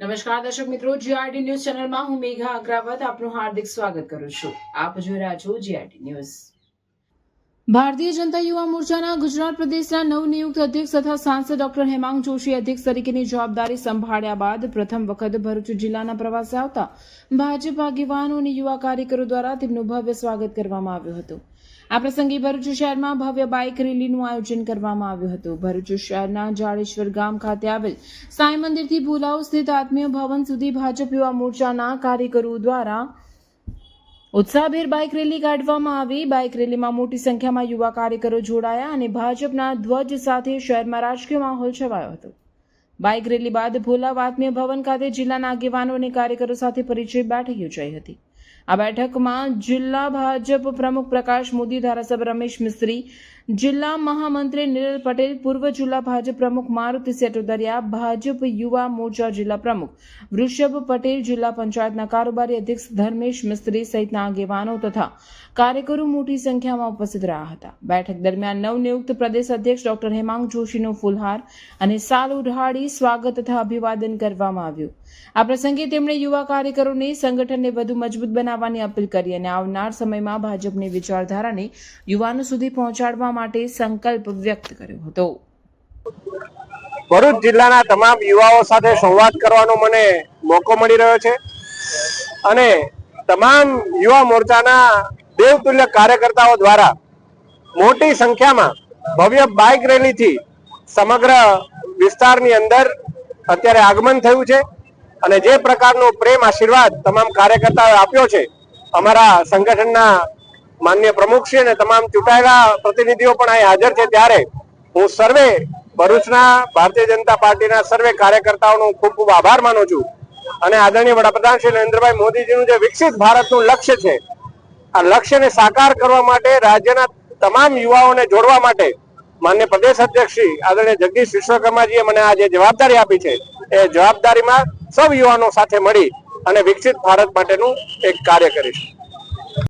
નમસ્કાર દર્શક મિત્રો જીઆરડી ન્યૂઝ ચેનલમાં હું મેઘા અગ્રાવત આપનું હાર્દિક સ્વાગત કરું છું. આપ જોઈ રહ્યા છો જીઆરડી ન્યૂઝ. ભારતીય જનતા યુવા મોરચાના ગુજરાત પ્રદેશના નવનિયુક્ત અધ્યક્ષ તથા સાંસદ ડોક્ટર હેમાંગ જોશી અધ્યક્ષ તરીકેની જવાબદારી સંભાળ્યા બાદ પ્રથમ વખત ભરૂચ જિલ્લાના પ્રવાસે આવતા ભાજપ આગેવાનો અને યુવા કાર્યકરો દ્વારા તેમનું ભવ્ય સ્વાગત કરવામાં આવ્યું હતું. આ પ્રસંગે ભરૂચ શહેરમાં ભવ્ય બાઇક રેલીનું આયોજન કરવામાં આવ્યું હતું. ભરૂચ શહેરના જાડેશ્વર ગામ ખાતે આવેલ સાંઈ મંદિરથી ભુલાવ સ્થિત આત્મીય ભવન સુધી ભાજપ યુવા મોરચાના કાર્યકરો દ્વારા ઉત્સાહભેર બાઇક રેલી કાઢવામાં આવી. બાઇક રેલીમાં મોટી સંખ્યામાં યુવા કાર્યકરો જોડાયા અને ભાજપના ધ્વજ સાથે શહેરમાં રાજકીય માહોલ છવાયો હતો. બાઇક રેલી બાદ ભોલા આત્મીય ભવન ખાતે જિલ્લાના આગેવાનો અને કાર્યકરો સાથે પરિચય બેઠક યોજાઈ હતી. આ બેઠકમાં જિલ્લા ભાજપ પ્રમુખ પ્રકાશ મોદી, ધારાસભ્ય રમેશ મિસ્ત્રી જિલ્લા મહામંત્રી નિરલ પટેલ, પૂર્વ જિલ્લા ભાજપ પ્રમુખ મારુતિ સેટોદરિયા ભાજપ યુવા મોરચા જિલ્લા પ્રમુખ વૃષભ પટેલ, જિલ્લા પંચાયતના કારોબારી અધ્યક્ષ ધર્મેશ મિસ્ત્રી સહિતના આગેવાનો તથા કાર્યકરો મોટી સંખ્યામાં ઉપસ્થિત રહ્યા હતા. બેઠક દરમિયાન નવનિયુક્ત પ્રદેશ અધ્યક્ષ ડોક્ટર હેમાંગ જોશીનો ફુલહાર અને સાલ ઉઢાડી સ્વાગત તથા અભિવાદન કરવામાં આવ્યું. આ પ્રસંગે તેમણે યુવા કાર્યકરોને, સંગઠનને વધુ મજબૂત બનાવવાની અપીલ કરી અને આવનાર સમયમાં ભાજપની વિચારધારાને યુવાનો સુધી પહોંચાડવા માટે સંકલ્પ વ્યક્ત કર્યો હતો. ભરૂચ જિલ્લાના તમામ યુવાઓ સાથે સંવાદ કરવાનો મને મોકો મળી રહ્યો છે અને તમામ યુવા મોરચાના દેવતુલ્ય કાર્યકર્તાઓ દ્વારા મોટી સંખ્યામાં ભવ્ય બાઇક રેલીથી સમગ્ર વિસ્તારની અંદર અત્યારે આગમન થયું છે અને જે પ્રકારનો પ્રેમ આશીર્વાદ તમામ કાર્યકર્તાઓએ આપ્યો છે, અમારા સંગઠનના માન્ય પ્રમુખશ્રી અને તમામ ચૂંટાયેલા પ્રતિનિધિઓ પણ અહીં હાજર છે. ત્યારે હું સર્વે ભરૂચના ભારતીય જનતા પાર્ટીના સર્વે કાર્યકર્તાઓનો ખૂબ ખૂબ આભાર માનું છું. અને આદરણીય વડાપ્રધાન શ્રી નરેન્દ્રભાઈ મોદીજીનું જે વિકસિત ભારતનું લક્ષ્ય છે, આ લક્ષ્યને સાકાર કરવા માટે રાજ્યના તમામ યુવાઓને જોડવા માટે માન્ય પ્રદેશ અધ્યક્ષ શ્રી આદરણીય જગદીશ વિશ્વકર્માજીએ મને આ જે જવાબદારી આપી છે, એ જવાબદારીમાં સૌ યુવાનો સાથે મળી અને વિકસિત ભારત માટેનું એક કાર્ય કરીશ.